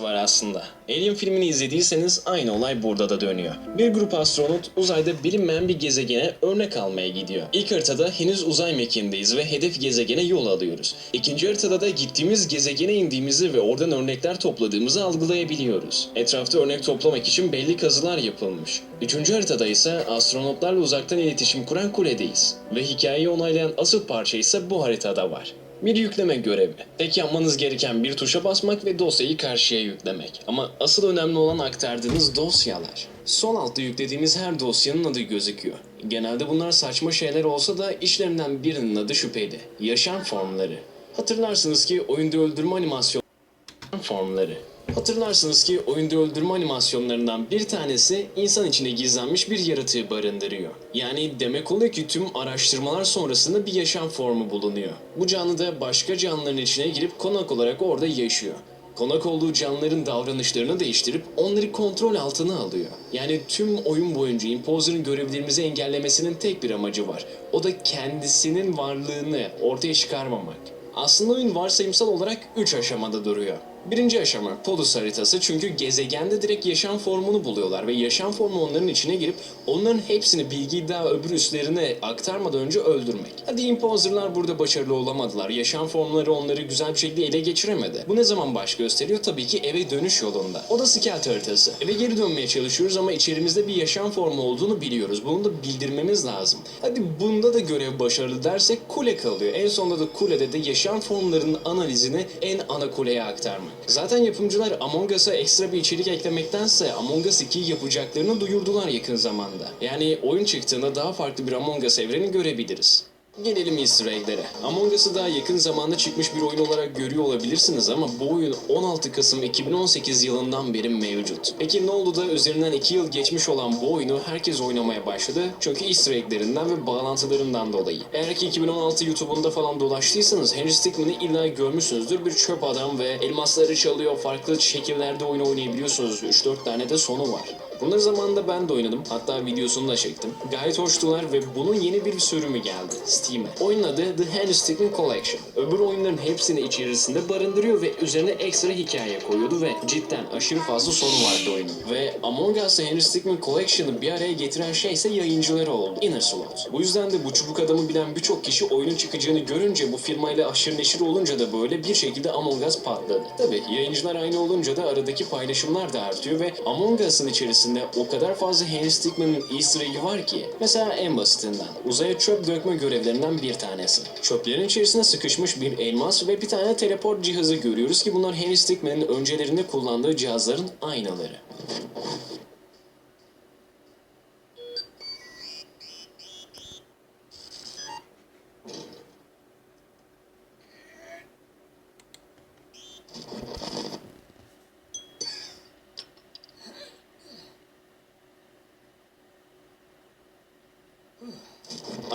var aslında. Alien filmini izlediyseniz aynı olay burada da dönüyor. Bir grup astronot uzayda bilinmeyen bir gezegene örnek almaya gidiyor. İlk haritada henüz uzay mekiğindeyiz ve hedef gezegene yol alıyoruz. İkinci haritada da gittiğimiz gezegene indiğimizi ve oradan örnekler topladığımızı algılayabiliyoruz. Etrafta örnek toplamak için belli kazılar yapılmış. Üçüncü haritada ise astronotlarla uzaktan iletişim kuran kuledeyiz. Ve hikayeyi onaylayan asıl parça ise bu haritada var. Bir yükleme görevi. Tek yapmanız gereken bir tuşa basmak ve dosyayı karşıya yüklemek. Ama asıl önemli olan aktardığınız dosyalar. Sol altta yüklediğimiz her dosyanın adı gözüküyor. Genelde bunlar saçma şeyler olsa da işlerinden birinin adı şüpheli. Yaşam formları. Hatırlarsınız ki oyunda öldürme animasyon formları. Hatırlarsınız ki oyunda öldürme animasyonlarından bir tanesi insan içine gizlenmiş bir yaratığı barındırıyor. Yani demek oluyor ki tüm araştırmalar sonrasında bir yaşam formu bulunuyor. Bu canlı da başka canlıların içine girip konak olarak orada yaşıyor. Konak olduğu canlıların davranışlarını değiştirip onları kontrol altına alıyor. Yani tüm oyun boyunca Imposer'ın görevlerimizi engellemesinin tek bir amacı var. O da kendisinin varlığını ortaya çıkarmamak. Aslında oyun varsayımsal olarak 3 aşamada duruyor. Birinci aşama Podus haritası çünkü gezegende direkt yaşam formunu buluyorlar ve yaşam formu onların içine girip onların hepsini bilgiyi daha öbür üstlerine aktarmadan önce öldürmek. Hadi Imposer'lar burada başarılı olamadılar. Yaşam formları onları güzel bir şekilde ele geçiremedi. Bu ne zaman baş gösteriyor? Tabii ki eve dönüş yolunda. O da Skelter haritası. Eve geri dönmeye çalışıyoruz ama içerimizde bir yaşam formu olduğunu biliyoruz. Bunu da bildirmemiz lazım. Hadi bunda da görev başarılı dersek kule kalıyor. En sonunda da kulede de yaşam formlarının analizini en ana kuleye aktarmak. Zaten yapımcılar Among Us'a ekstra bir içerik eklemektense Among Us 2'yi yapacaklarını duyurdular yakın zamanda. Yani oyun çıktığında daha farklı bir Among Us evreni görebiliriz. Gelelim easter egg'lere. Among Us'ı daha yakın zamanda çıkmış bir oyun olarak görüyor olabilirsiniz ama bu oyun 16 Kasım 2018 yılından beri mevcut. Peki ne oldu da üzerinden 2 yıl geçmiş olan bu oyunu herkes oynamaya başladı? Çünkü easter egg'lerinden ve bağlantılarından dolayı. Eğer ki 2016 YouTube'unda falan dolaştıysanız Henry Stickmin'i illa görmüşsünüzdür. Bir çöp adam ve elmasları çalıyor, farklı şekillerde oyun oynayabiliyorsunuz. 3-4 tane de sonu var. Bunları zamanında ben de oynadım. Hatta videosunu da çektim. Gayet hoştular ve bunun yeni bir sürümü geldi Steam'e. Oyunun adı The Henry Stickmin Collection. Öbür oyunların hepsini içerisinde barındırıyor ve üzerine ekstra hikaye koyuyordu ve cidden aşırı fazla sonu vardı oyunun. Ve Among Us'la Henry Stickmin Collection'ı bir araya getiren şey ise yayıncıları oldu. Inner Slot. Bu yüzden de bu çubuk adamı bilen birçok kişi oyunun çıkacağını görünce bu firmayla aşırı neşir olunca da böyle bir şekilde Among Us patladı. Tabi yayıncılar aynı olunca da aradaki paylaşımlar da artıyor ve Among Us'ın içerisinde o kadar fazla Henry Stickmin'in easter egg'i var ki. Mesela en basitinden uzaya çöp dökme görevlerinden bir tanesi. Çöplerin içerisine sıkışmış bir elmas ve bir tane teleport cihazı görüyoruz ki bunlar Henry Stickmin'in öncelerinde kullandığı cihazların aynaları.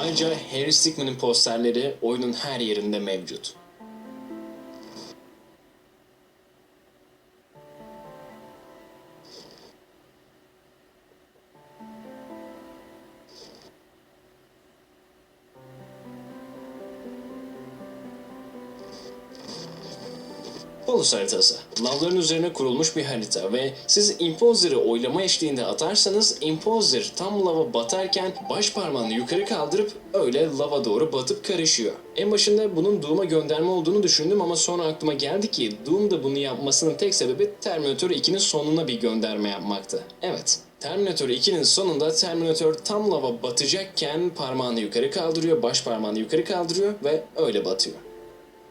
Ayrıca Harry Stickmin'in posterleri oyunun her yerinde mevcut. Polus haritası. Lavların üzerine kurulmuş bir harita ve siz Imposer'ı oylama eşliğinde atarsanız Imposer tam lava batarken baş parmağını yukarı kaldırıp öyle lava doğru batıp karışıyor. En başında bunun Doom'a gönderme olduğunu düşündüm ama sonra aklıma geldi ki Doom da bunu yapmasının tek sebebi Terminator 2'nin sonuna bir gönderme yapmaktı. Evet, Terminator 2'nin sonunda Terminator tam lava batacakken parmağını yukarı kaldırıyor, baş parmağını yukarı kaldırıyor ve öyle batıyor.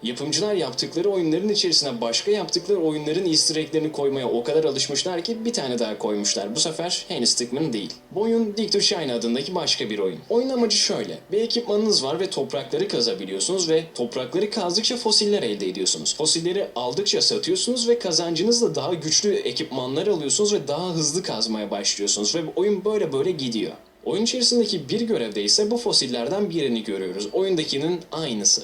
Yapımcılar yaptıkları oyunların içerisine başka yaptıkları oyunların easter egg'lerini koymaya o kadar alışmışlar ki bir tane daha koymuşlar. Bu sefer Henry Stickmin değil. Bu oyun Dig to Shine adındaki başka bir oyun. Oyun amacı şöyle. Bir ekipmanınız var ve toprakları kazabiliyorsunuz ve toprakları kazdıkça fosiller elde ediyorsunuz. Fosilleri aldıkça satıyorsunuz ve kazancınızla daha güçlü ekipmanlar alıyorsunuz ve daha hızlı kazmaya başlıyorsunuz ve oyun böyle böyle gidiyor. Oyun içerisindeki bir görevde ise bu fosillerden birini görüyoruz. Oyundakinin aynısı.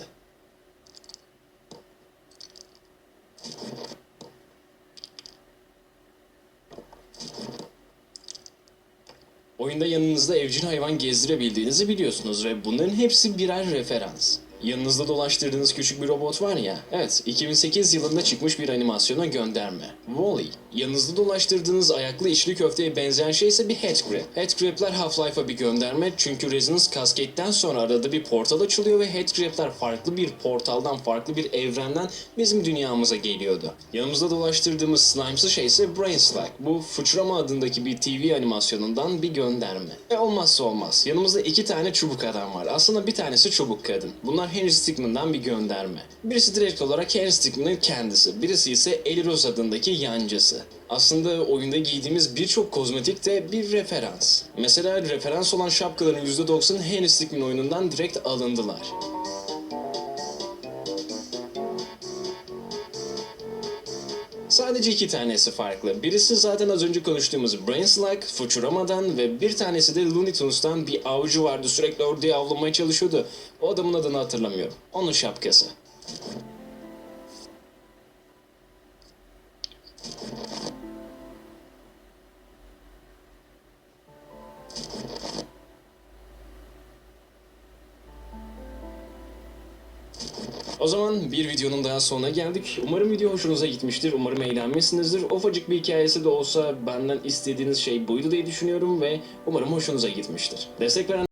Oyunda yanınızda evcil hayvan gezdirebildiğinizi biliyorsunuz ve bunların hepsi birer referans. Yanınızda dolaştırdığınız küçük bir robot var ya. Evet, 2008 yılında çıkmış bir animasyona gönderme. Wall-E. Yanınızda dolaştırdığınız ayaklı içli köfteye benzeyen şey ise bir headcrab. Headcrab'ler Half-Life'a bir gönderme çünkü Resonance Cascade'den sonra arada bir portal açılıyor ve headcrab'ler farklı bir portaldan, farklı bir evrenden bizim dünyamıza geliyordu. Yanımızda dolaştırdığımız slime'sı şey ise Brain Slug. Bu Futurama adındaki bir TV animasyonundan bir gönderme. E olmazsa olmaz. Yanımızda iki tane çubuk adam var. Aslında bir tanesi çubuk kadın. Bunlar Henry Stickmin'dan bir gönderme. Birisi direkt olarak Henry Stickmin'in kendisi. Birisi ise Ellie Rose adındaki yancısı. Aslında oyunda giydiğimiz birçok kozmetik de bir referans. Mesela referans olan şapkaların %90'ı Henry Stickmin oyunundan direkt alındılar. Sadece iki tanesi farklı. Birisi zaten az önce konuştuğumuz Brain Slug, Futurama'dan ve bir tanesi de Looney Tunes'tan bir avcı vardı sürekli orduyu avlamaya çalışıyordu. O adamın adını hatırlamıyorum. Onun şapkası. O zaman bir videonun daha sonuna geldik. Umarım video hoşunuza gitmiştir. Umarım eğlenmişsinizdir. Ufacık bir hikayesi de olsa benden istediğiniz şey buydu diye düşünüyorum ve umarım hoşunuza gitmiştir. Destek veren